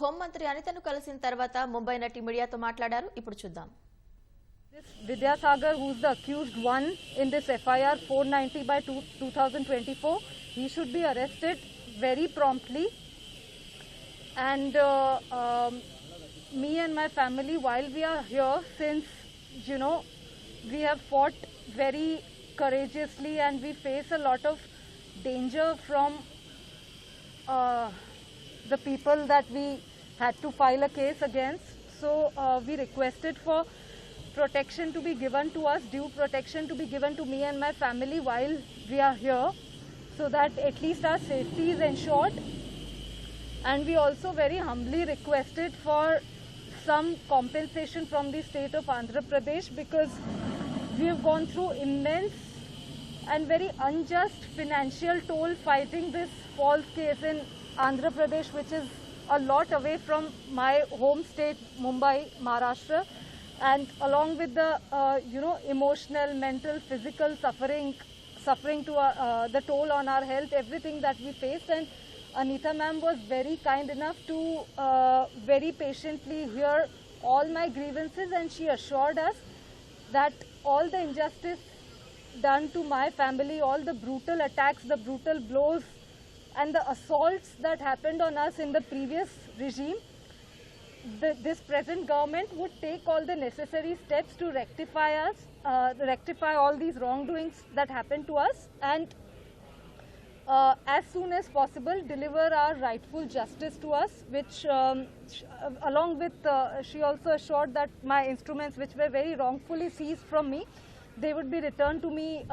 హోంమంత్రి అనితను కలిసిన తర్వాత ముంబై నటి మీడియాతో మాట్లాడారు ఇప్పుడు చూద్దాం This Vidyasagar, who's the accused one in this FIR 490 by two, 2024, he should be arrested very promptly. And uh, um, me and my family, while we are here, since you know we have fought very courageously and we face a lot of danger from uh, the people that we had to file a case against. So uh, we requested for protection to be given to us, due protection to be given to me and my family while we are here, so that at least our safety is ensured. And we also very humbly requested for some compensation from the state of Andhra Pradesh because we have gone through immense and very unjust financial toll fighting this false case in Andhra Pradesh, which is a lot away from my home state, Mumbai, Maharashtra, and along with the uh, you know emotional, mental, physical suffering, suffering to our, uh, the toll on our health, everything that we faced, and Anita ma'am was very kind enough to uh, very patiently hear all my grievances, and she assured us that all the injustice done to my family, all the brutal attacks, the brutal blows, and the assaults that happened on us in the previous regime, the, this present government would take all the necessary steps to rectify us, uh, rectify all these wrongdoings that happened to us, and uh, as soon as possible deliver our rightful justice to us, which um, uh, along with, uh, she also assured that my instruments which were very wrongfully seized from me, they would be returned to me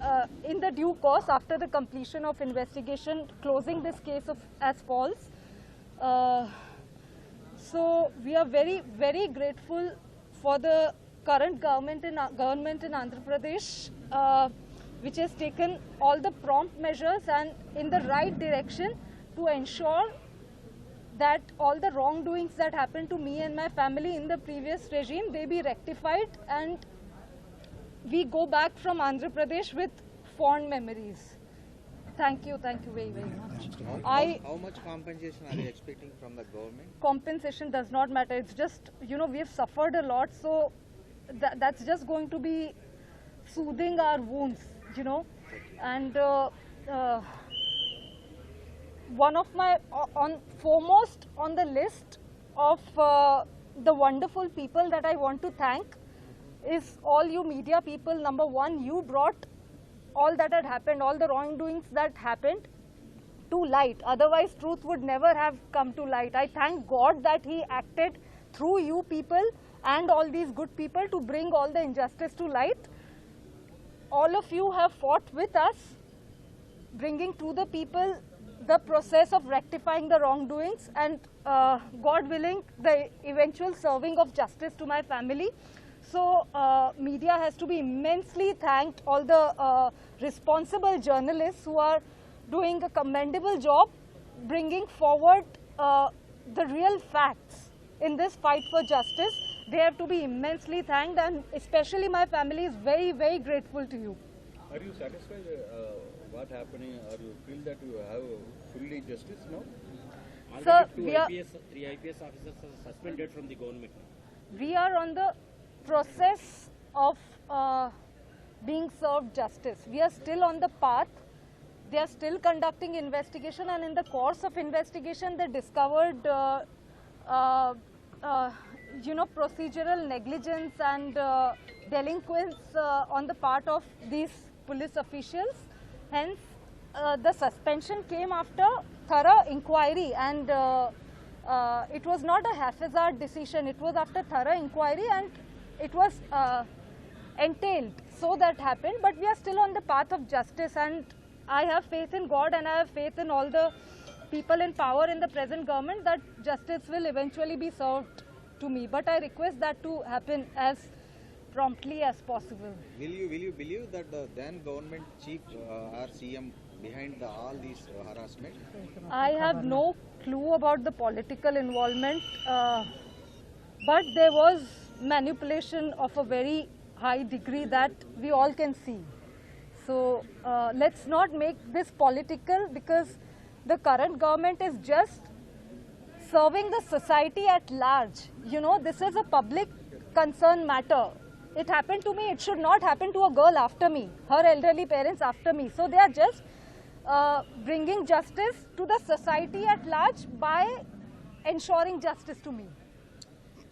uh, uh, in the due course after the completion of investigation, closing this case of, as false. Uh, so we are very, very grateful for the current government in government in Andhra Pradesh, uh, which has taken all the prompt measures and in the right direction to ensure that all the wrongdoings that happened to me and my family in the previous regime they be rectified and we go back from Andhra Pradesh with fond memories. Thank you, thank you very, very much. How, I how, much compensation are you expecting from the government? compensation does not matter. It's just, you know, we have suffered a lot, so tha- that's just going to be soothing our wounds, you know. And uh, uh, one of my, on foremost on the list of uh, the wonderful people that I want to thank is all you media people. Number one, you brought all that had happened, all the wrongdoings that happened to light. Otherwise, truth would never have come to light. I thank God that He acted through you people and all these good people to bring all the injustice to light. All of you have fought with us, bringing to the people the process of rectifying the wrongdoings and, uh, God willing, the eventual serving of justice to my family. So, uh, media has to be immensely thanked. All the uh, responsible journalists who are doing a commendable job bringing forward uh, the real facts in this fight for justice. They have to be immensely thanked, and especially my family is very, very grateful to you. Are you satisfied uh, what happening or you feel that you have fully justice now? Sir, two are- IPS, three IPS officers are suspended from the government. we are on the process of uh, being served justice. We are still on the path. They are still conducting investigation, and in the course of investigation, they discovered, uh, uh, uh, you know, procedural negligence and uh, delinquents uh, on the part of these police officials. Hence, the suspension came after thorough inquiry and. It was not a haphazard decision. It was after thorough inquiry and it was uh, entailed. So that happened. But we are still on the path of justice and I have faith in God and I have faith in all the people in power in the present government that justice will eventually be served to me. But I request that to happen as promptly as possible. Will you will you believe that the then government chief uh, or CM behind the, all these uh, harassment? I have no clue about the political involvement, uh, but there was manipulation of a very high degree that we all can see. So uh, let's not make this political because the current government is just serving the society at large. You know, this is a public concern matter. It happened to me, it should not happen to a girl after me, her elderly parents after me. So they are just uh, bringing justice to the society at large by ensuring justice to me.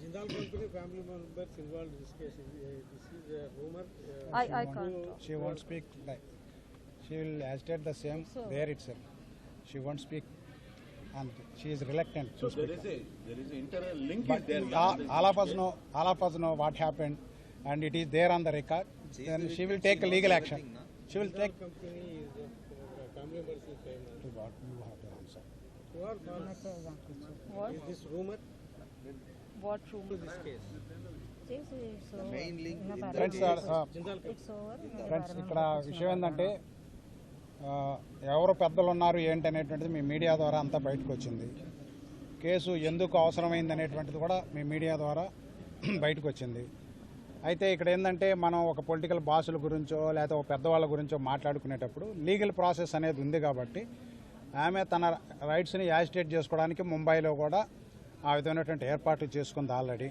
Jindal Company family members involved in this case. This is a rumor. uh, I, I can't. talk. She won't speak like, she will agitate the same there itself. She won't speak and she is reluctant So to speak. is a, there is an internal link But there. all, all of us know, all of us know what happened and it is there on the record. Then she will take legal action. She will take. Company is a uh, family members is famous. To what you have to answer. True or false? What? Is this rumor What room? to this case? Friends, case, uh. Friends ఇక్కడ విషయం ఏంటంటే ఎవరు పెద్దలు ఉన్నారు ఏంటి అనేటువంటిది మీ media ద్వారా అంతా బయటకు వచ్చింది కేసు ఎందుకు అవసరమైంది అనేటువంటిది కూడా మీ మీడియా ద్వారా బయటకు వచ్చింది అయితే ఇక్కడ ఏంటంటే మనం ఒక పొలిటికల్ బాసుల గురించో లేకపోతే ఒక పెద్దవాళ్ళ గురించో మాట్లాడుకునేటప్పుడు లీగల్ ప్రాసెస్ అనేది ఉంది కాబట్టి ఆమె తన రైట్స్ని యాజిటేట్ చేసుకోవడానికి ముంబైలో కూడా ఆ విధమైనటువంటి ఏర్పాట్లు చేసుకుంది ఆల్రెడీ.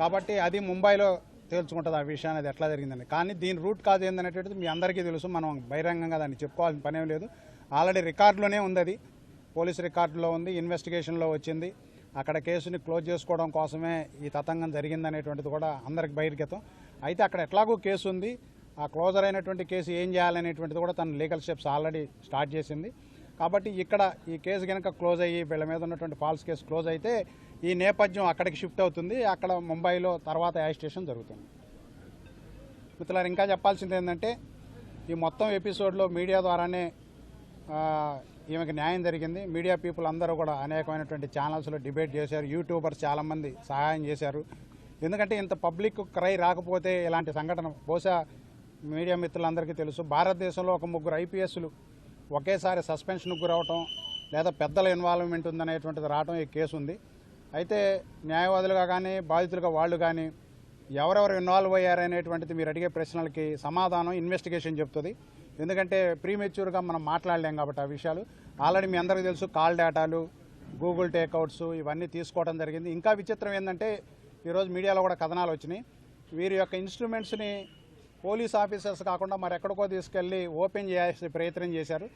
కాబట్టి అది ముంబైలో తేల్చుకుంటుంది ఆ విషయం అనేది ఎట్లా జరిగిందని కానీ దీని రూట్ కాదు ఏందనేటువంటిది మీ అందరికీ తెలుసు. మనం బహిరంగంగా దాన్ని చెప్పుకోవాల్సిన పనేం లేదు. ఆల్రెడీ రికార్డులోనే ఉంది అది. పోలీస్ రికార్డులో ఉంది ఇన్వెస్టిగేషన్లో వచ్చింది. అక్కడ కేసుని క్లోజ్ చేసుకోవడం కోసమే ఈ తతంగం జరిగిందనేటువంటిది కూడా అందరికి బహిర్గతం. అయితే అక్కడ ఎట్లాగో కేసు ఉంది ఆ క్లోజర్ అయినటువంటి కేసు ఏం చేయాలనేటువంటిది కూడా తన లీగల్ స్టెప్స్ ఆల్రెడీ స్టార్ట్ చేసింది. కాబట్టి ఇక్కడ ఈ కేసు కనుక క్లోజ్ అయ్యి వీళ్ళ మీద ఉన్నటువంటి ఫాల్స్ కేసు క్లోజ్ అయితే ఈ నేపథ్యం అక్కడికి షిఫ్ట్ అవుతుంది. అక్కడ ముంబైలో తర్వాత యాజిస్టేషన్ జరుగుతుంది. మిత్రులారు ఇంకా చెప్పాల్సింది ఏంటంటే ఈ మొత్తం ఎపిసోడ్లో మీడియా ద్వారానే ఈమెకి న్యాయం జరిగింది. మీడియా పీపుల్ అందరూ కూడా అనేకమైనటువంటి ఛానల్స్లో డిబేట్ చేశారు. యూట్యూబర్స్ చాలామంది సహాయం చేశారు. ఎందుకంటే ఇంత పబ్లిక్ క్రై రాకపోతే ఇలాంటి సంఘటన బహుశా మీడియా మిత్రులందరికీ తెలుసు. భారతదేశంలో ఒక ముగ్గురు ఐపీఎస్లు ఒకేసారి సస్పెన్షన్కు గురవటం లేదా పెద్దల ఇన్వాల్వ్మెంట్ ఉందనేటువంటిది రావటం ఈ కేసు ఉంది. అయితే న్యాయవాదులుగా కానీ బాధితులుగా వాళ్ళు కానీ ఎవరెవరు ఇన్వాల్వ్ అయ్యారనేటువంటిది మీరు అడిగే ప్రశ్నలకి సమాధానం ఇన్వెస్టిగేషన్ చెప్తుంది. ఎందుకంటే ప్రీమెచ్యూర్గా మనం మాట్లాడలేం కాబట్టి ఆ విషయాలు. ఆల్రెడీ మీ అందరికీ తెలుసు కాల్ డేటాలు గూగుల్ టేక్అవుట్స్ ఇవన్నీ తీసుకోవడం జరిగింది. ఇంకా విచిత్రం ఏంటంటే ఈరోజు మీడియాలో కూడా కథనాలు వచ్చినాయి. వీరి యొక్క ఇన్స్ట్రుమెంట్స్ని పోలీస్ ఆఫీసర్స్ కాకుండా మరి ఎక్కడికో తీసుకెళ్ళి ఓపెన్ చేయాల్సిన ప్రయత్నం చేశారు.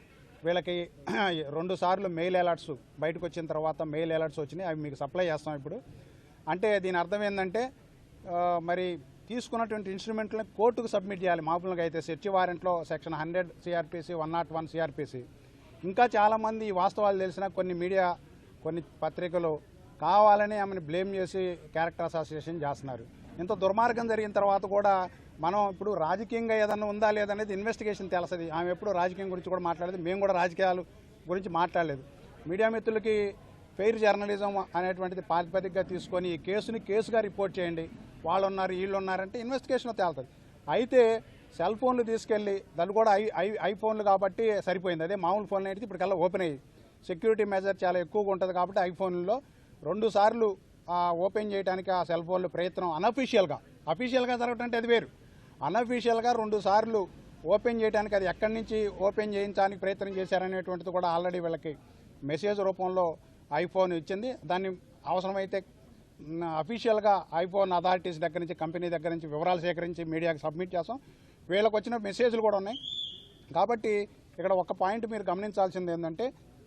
వీళ్ళకి రెండు సార్లు మెయిల్ అలర్ట్స్ బయటకు వచ్చిన తర్వాత మెయిల్ అలర్ట్స్ వచ్చినాయి. అవి మీకు సప్లై చేస్తాం ఇప్పుడు. అంటే దీని అర్థం ఏంటంటే మరి తీసుకున్నటువంటి ఇన్స్ట్రుమెంట్లను కోర్టుకు సబ్మిట్ చేయాలి. మామూలుగా అయితే search వారెంట్లో section hundred CrPC one not one CrPC. ఇంకా చాలామంది ఈ వాస్తవాలు తెలిసిన కొన్ని మీడియా కొన్ని పత్రికలు కావాలని ఆమెను బ్లేమ్ చేసి క్యారెక్టర్ అసోసియేషన్ చేస్తున్నారు. ఇంత దుర్మార్గం జరిగిన తర్వాత కూడా మనం ఇప్పుడు రాజకీయంగా ఏదన్నా ఉందా లేదనేది ఇన్వెస్టిగేషన్ తెలుస్తుంది ఆమె ఎప్పుడు రాజకీయం గురించి కూడా మాట్లాడలేదు. మేము కూడా రాజకీయాలు గురించి మాట్లాడలేదు. మీడియా మిత్రులకి ఫెయిర్ జర్నలిజం అనేటువంటిది ప్రాతిపదికగా తీసుకొని ఈ కేసుని కేసుగా రిపోర్ట్ చేయండి. వాళ్ళు ఉన్నారు వీళ్ళు ఉన్నారంటే ఇన్వెస్టిగేషన్ తేలుతుంది అయితే సెల్ ఫోన్లు తీసుకెళ్ళి దాన్ని కూడా ఐ ఐ ఐఫోన్లు కాబట్టి సరిపోయింది. అదే మామూలు ఫోన్లు అయితే ఇప్పటికల్లా ఓపెన్ అయ్యి సెక్యూరిటీ మెజర్ చాలా ఎక్కువగా ఉంటుంది కాబట్టి ఐఫోన్లో రెండు సార్లు ఓపెన్ చేయడానికి ఆ సెల్ ఫోన్లు ప్రయత్నం అనఫీషియల్గా. అఫీషియల్గా జరగటం అంటే అది వేరు. అనఫీషియల్గా రెండు సార్లు ఓపెన్ చేయడానికి అది ఎక్కడి నుంచి ఓపెన్ చేయించడానికి ప్రయత్నం చేశారనేటువంటిది కూడా ఆల్రెడీ వీళ్ళకి మెసేజ్ రూపంలో ఐఫోన్ ఇచ్చింది. దాన్ని అవసరమైతే అఫీషియల్గా ఐఫోన్ అథారిటీస్ దగ్గర నుంచి కంపెనీ దగ్గర నుంచి వివరాలు సేకరించి మీడియాకి సబ్మిట్ చేస్తాం. వీళ్ళకి వచ్చిన మెసేజ్లు కూడా ఉన్నాయి. కాబట్టి ఇక్కడ ఒక పాయింట్ మీరు గమనించాల్సింది ఏంటంటే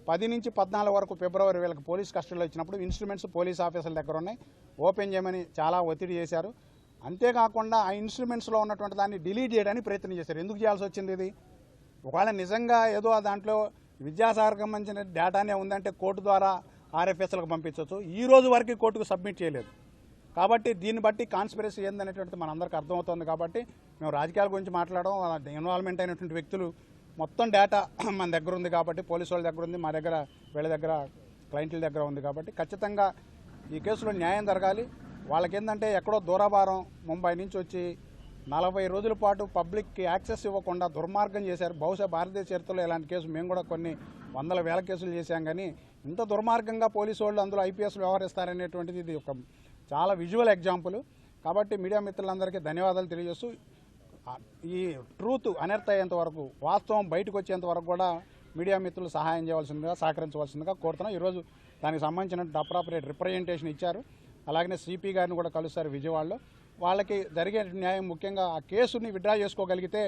పది నుంచి పద్నాలుగు వరకు ఫిబ్రవరి వీళ్ళకి పోలీస్ కస్టడీలో ఇచ్చినప్పుడు ఇన్స్ట్రుమెంట్స్ పోలీస్ ఆఫీసర్ల దగ్గర ఉన్నాయి. ఓపెన్ చేయమని చాలా ఒత్తిడి చేశారు. అంతేకాకుండా ఆ ఇన్స్ట్రుమెంట్స్లో ఉన్నటువంటి దాన్ని డిలీట్ చేయడానికి ప్రయత్నం చేశారు. ఎందుకు చేయాల్సి వచ్చింది ఇది? ఒకవేళ నిజంగా ఏదో దాంట్లో విద్యాసాగర్కి సంబంధించిన డేటానే ఉందంటే కోర్టు ద్వారా ఆర్ఎఫ్ఎస్లకు పంపించవచ్చు ఈ రోజు వరకు కోర్టుకు సబ్మిట్ చేయలేదు. కాబట్టి దీన్ని బట్టి కాన్స్పిరసీ ఏందనేటువంటిది మనందరికీ అర్థమవుతుంది కాబట్టి మేము రాజకీయాల గురించి మాట్లాడడం ఇన్వాల్వ్మెంట్ అయినటువంటి వ్యక్తులు మొత్తం డేటా మన దగ్గర ఉంది కాబట్టి పోలీసు వాళ్ళ దగ్గర ఉంది మా దగ్గర వీళ్ళ దగ్గర క్లయింట్ల దగ్గర ఉంది కాబట్టి ఖచ్చితంగా ఈ కేసులో న్యాయం జరగాలి. వాళ్ళకేందంటే ఎక్కడో దూరాభారం ముంబై నుంచి వచ్చి నలభై రోజుల పాటు పబ్లిక్కి యాక్సెస్ ఇవ్వకుండా దుర్మార్గం చేశారు. బహుశా భారతీయ చరిత్రలో ఇలాంటి కేసు మేము కూడా కొన్ని వందల వేల కేసులు చేశాం కానీ ఇంత దుర్మార్గంగా పోలీసు వాళ్ళు అందులో ఐపీఎస్లు వ్యవహరిస్తారనేటువంటిది ఇది ఒక చాలా విజువల్ ఎగ్జాంపుల్ కాబట్టి మీడియా మిత్రులందరికీ ధన్యవాదాలు తెలియజేస్తూ ఈ ట్రూత్ అనర్థ అయ్యేంత వరకు వాస్తవం బయటకు వచ్చేంత వరకు కూడా మీడియా మిత్రులు సహాయం చేయవలసిందిగా సహకరించవలసిందిగా కోరుతున్నాం. ఈరోజు దానికి సంబంధించిన అప్రాపరేట్ రిప్రజెంటేషన్ ఇచ్చారు. అలాగనే సిపి గారిని కూడా కలుస్తారు విజయవాడలో. వాళ్ళకి జరిగే న్యాయం ముఖ్యంగా ఆ కేసుని విడ్రా చేసుకోగలిగితే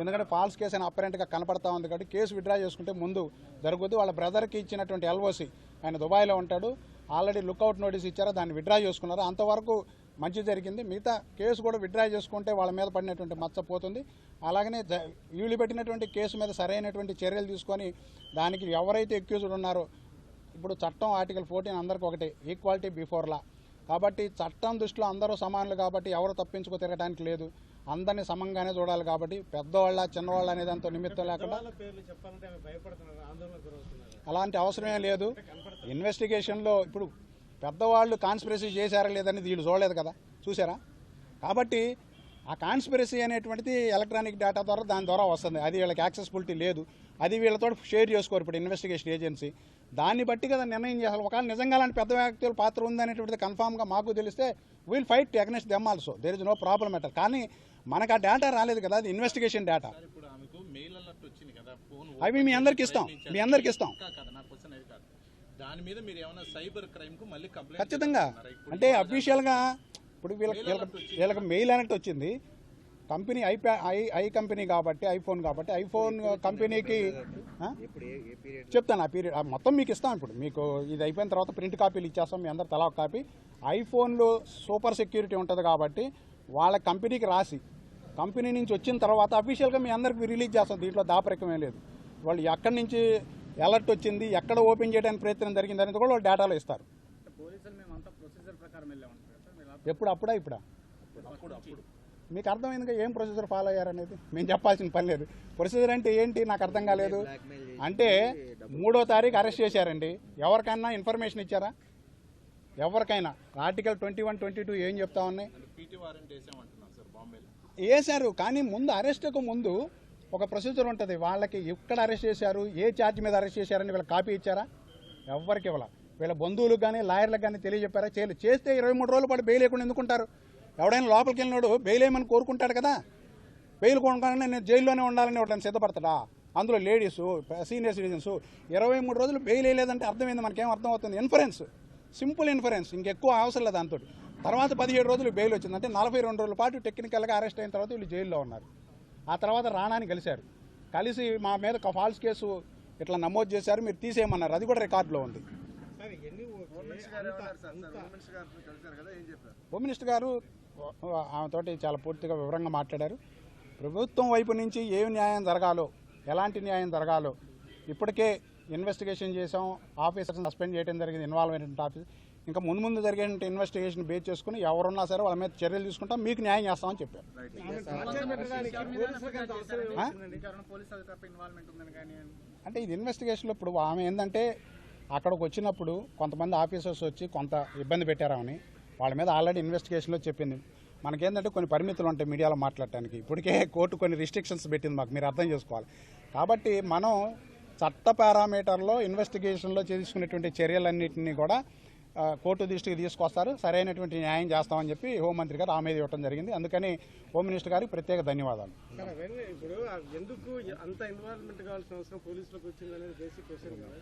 ఎందుకంటే ఫాల్స్ కేసు అని అపరెంట్గా కనపడతా ఉంది కాబట్టి కేసు విడ్రా చేసుకుంటే ముందు జరుగుద్ది వాళ్ళ బ్రదర్కి ఇచ్చినటువంటి ఎల్ఓసి ఆయన దుబాయ్లో ఉంటాడు. ఆల్రెడీ లుక్అవుట్ నోటీస్ ఇచ్చారు దాన్ని విడ్రా చేసుకున్నారు. అంతవరకు మంచి జరిగింది. మిగతా కేసు కూడా విడ్రా చేసుకుంటే వాళ్ళ మీద పడినటువంటి మచ్చ పోతుంది. అలాగనే వీళ్ళు పెట్టినటువంటి కేసు మీద సరైనటువంటి చర్యలు తీసుకొని దానికి ఎవరైతే ఎక్యూజ్డ్ ఉన్నారో ఇప్పుడు చట్టం ఆర్టికల్ ఫోర్టీన్ అందరికి ఒకటి ఈక్వాలిటీ బిఫోర్ లా కాబట్టి చట్టం దృష్టిలో అందరూ సమానులు కాబట్టి ఎవరు తప్పించుకు తిరగడానికి లేదు. అందరినీ సమంగానే చూడాలి కాబట్టి పెద్దవాళ్ళ చిన్నవాళ్ళ అనే దాంతో నిమిత్తం లేకుండా అలాంటి అవసరమే లేదు. ఇన్వెస్టిగేషన్లో ఇప్పుడు పెద్దవాళ్ళు కాన్స్పిరసీ చేశారా లేదని వీళ్ళు చూడలేదు కదా. చూసారా కాబట్టి ఆ కాన్స్పిరసీ అనేటువంటిది ఎలక్ట్రానిక్ డేటా ద్వారా దాని ద్వారా వస్తుంది. అది వీళ్ళకి యాక్సెసిబిలిటీ లేదు. అది వీళ్ళతో షేర్ చేసుకోరు. ఇప్పుడు ఇన్వెస్టిగేషన్ ఏజెన్సీ దాన్ని బట్టి కదా నిర్ణయం చేయాలి. ఒకవేళ నిజంగా అలాంటి పెద్ద వ్యక్తుల పాత్ర ఉందనేటువంటిది కన్ఫామ్గా మాకు తెలిస్తే will fight against them also there is no problem at కానీ మనకు ఆ డేటా రాలేదు కదా. అది ఇన్వెస్టిగేషన్ డేటా అవి మీ అందరికి ఇస్తాం. మీ అందరికి ఇస్తాం ఇంకా కదా నా క్వశ్చన్ అది కాదు దాని మీద మీరు ఏమైనా సైబర్ క్రైమ్కు మళ్ళీ కంప్లైంట్ ఖచ్చితంగా. అంటే అఫీషియల్గా ఇప్పుడు వీళ్ళకి వీళ్ళకి మెయిల్ అన్నట్టు వచ్చింది. కంపెనీ ఐప్యా ఐ ఐ కంపెనీ కాబట్టి ఐఫోన్ కాబట్టి ఐఫోన్ కంపెనీకి చెప్తాను ఆ పీరియడ్ మొత్తం మీకు ఇస్తాం ఇప్పుడు. మీకు ఇది అయిపోయిన తర్వాత ప్రింట్ కాపీలు ఇచ్చేస్తాం మీ అందరు తలా ఒక కాపీ ఐఫోన్లో సూపర్ సెక్యూరిటీ ఉంటుంది కాబట్టి వాళ్ళ కంపెనీకి రాసి కంపెనీ నుంచి వచ్చిన తర్వాత అఫీషియల్గా మీ అందరికి రిలీజ్ చేస్తాం. దీంట్లో దాపరికమే లేదు. వాళ్ళు ఎక్కడి నుంచి అలర్ట్ వచ్చింది ఎక్కడ ఓపెన్ చేయడానికి ప్రయత్నం జరిగింది అనేది కూడా వాళ్ళు డేటాలో ఇస్తారు. ఎప్పుడు అప్పుడా ఇప్పుడా? మీకు అర్థమైందిగా ఏం ప్రొసీజర్ ఫాలో అయ్యారనేది మేము చెప్పాల్సిన పని లేదు. ప్రొసీజర్ అంటే ఏంటి? నాకు అర్థం కాలేదు. అంటే మూడో తారీఖు అరెస్ట్ చేశారండి. ఎవరికైనా ఇన్ఫర్మేషన్ ఇచ్చారా? ఎవరికైనా? Article twenty one twenty two ఏం చెప్తా ఉన్నాయి? వేశారు కానీ ముందు అరెస్ట్కు ముందు ఒక ప్రొసీజర్ ఉంటుంది. వాళ్ళకి ఎక్కడ అరెస్ట్ చేశారు ఏ ఛార్జ్ మీద అరెస్ట్ చేశారని వీళ్ళు కాపీ ఇచ్చారా? ఎవరికి ఇవ్వాల. వీళ్ళ బంధువులకు కానీ లాయర్లకు కానీ తెలియజెప్పారా? చేయలేదు చేస్తే ఇరవై మూడు రోజుల పాటు బెయిల్ లేకుండా ఎందుకుంటారు? ఎవడైనా లోపలికి వెళ్ళినాడు బెయిల్ వేయమని కోరుకుంటాడు కదా? బెయిల్ కొనుక్కొని నేను జైల్లోనే ఉండాలని ఒకటి సిద్ధపడతాడా? అందులో లేడీసు సీనియర్ సిటిజన్స్ ఇరవై మూడు రోజులు బెయిల్ వేయలేదంటే అర్థమైంది మనకేం అర్థం అవుతుంది ఇన్ఫరెన్స్. Simple inference. ఇంకెక్కువ అవసరం లేదు దాంతో తర్వాత పదిహేడు రోజులు బెయిల్ వచ్చింది. అంటే నలభై రెండు రోజుల పాటు టెక్నికల్గా అరెస్ట్ అయిన తర్వాత వీళ్ళు జైల్లో ఉన్నారు. ఆ తర్వాత రాణాని కలిశారు కలిసి మా మీద ఫాల్స్ కేసు ఇట్లా నమోదు చేశారు మీరు తీసేయమన్నారు. అది కూడా రికార్డులో ఉంది. హోమ్ మినిస్టర్ గారు ఆమెతోటి చాలా పూర్తిగా వివరంగా మాట్లాడారు. ప్రభుత్వం వైపు నుంచి ఏ న్యాయం జరగాలో ఎలాంటి న్యాయం జరగాలో ఇప్పటికే ఇన్వెస్టిగేషన్ చేసాం ఆఫీసర్స్ సస్పెండ్ చేయడం జరిగింది ఇన్వాల్వ్ అయినటువంటి ఆఫీసర్ ఇంకా ముందు ముందు జరిగే ఇన్వెస్టిగేషన్ బేస్ చేసుకుని ఎవరున్నా సరే వాళ్ళ మీద చర్యలు తీసుకుంటాం మీకు న్యాయం చేస్తామని చెప్పారు అంటే ఇది ఇన్వెస్టిగేషన్లో ఇప్పుడు ఆమె ఏంటంటే అక్కడికి వచ్చినప్పుడు కొంతమంది ఆఫీసర్స్ వచ్చి కొంత ఇబ్బంది పెట్టారని వాళ్ళ మీద ఆల్రెడీ ఇన్వెస్టిగేషన్లో చెప్పింది మనకేంటంటే కొన్ని పరిమితులు ఉంటాయి మీడియాలో మాట్లాడటానికి ఇప్పటికే కోర్టు కొన్ని రిస్ట్రిక్షన్స్ పెట్టింది మాకు మీరు అర్థం చేసుకోవాలి కాబట్టి మనం చట్ట పారామీటర్లో ఇన్వెస్టిగేషన్లో తీసుకునేటువంటి చర్యలన్నింటినీ కూడా కోర్టు దృష్టికి తీసుకొస్తారు. సరైనటువంటి న్యాయం చేస్తామని చెప్పి హోంమంత్రి గారు ఆమెది ఇవ్వడం జరిగింది. అందుకని హోమ్ మినిస్టర్ గారికి ప్రత్యేక ధన్యవాదాలు. ఇప్పుడు ఎందుకు అంత ఇన్వాల్వ్మెంట్ కావాల్సిన అవసరం పోలీసులకు వచ్చింది అనేది బేసిక్ క్వశ్చన్ కదా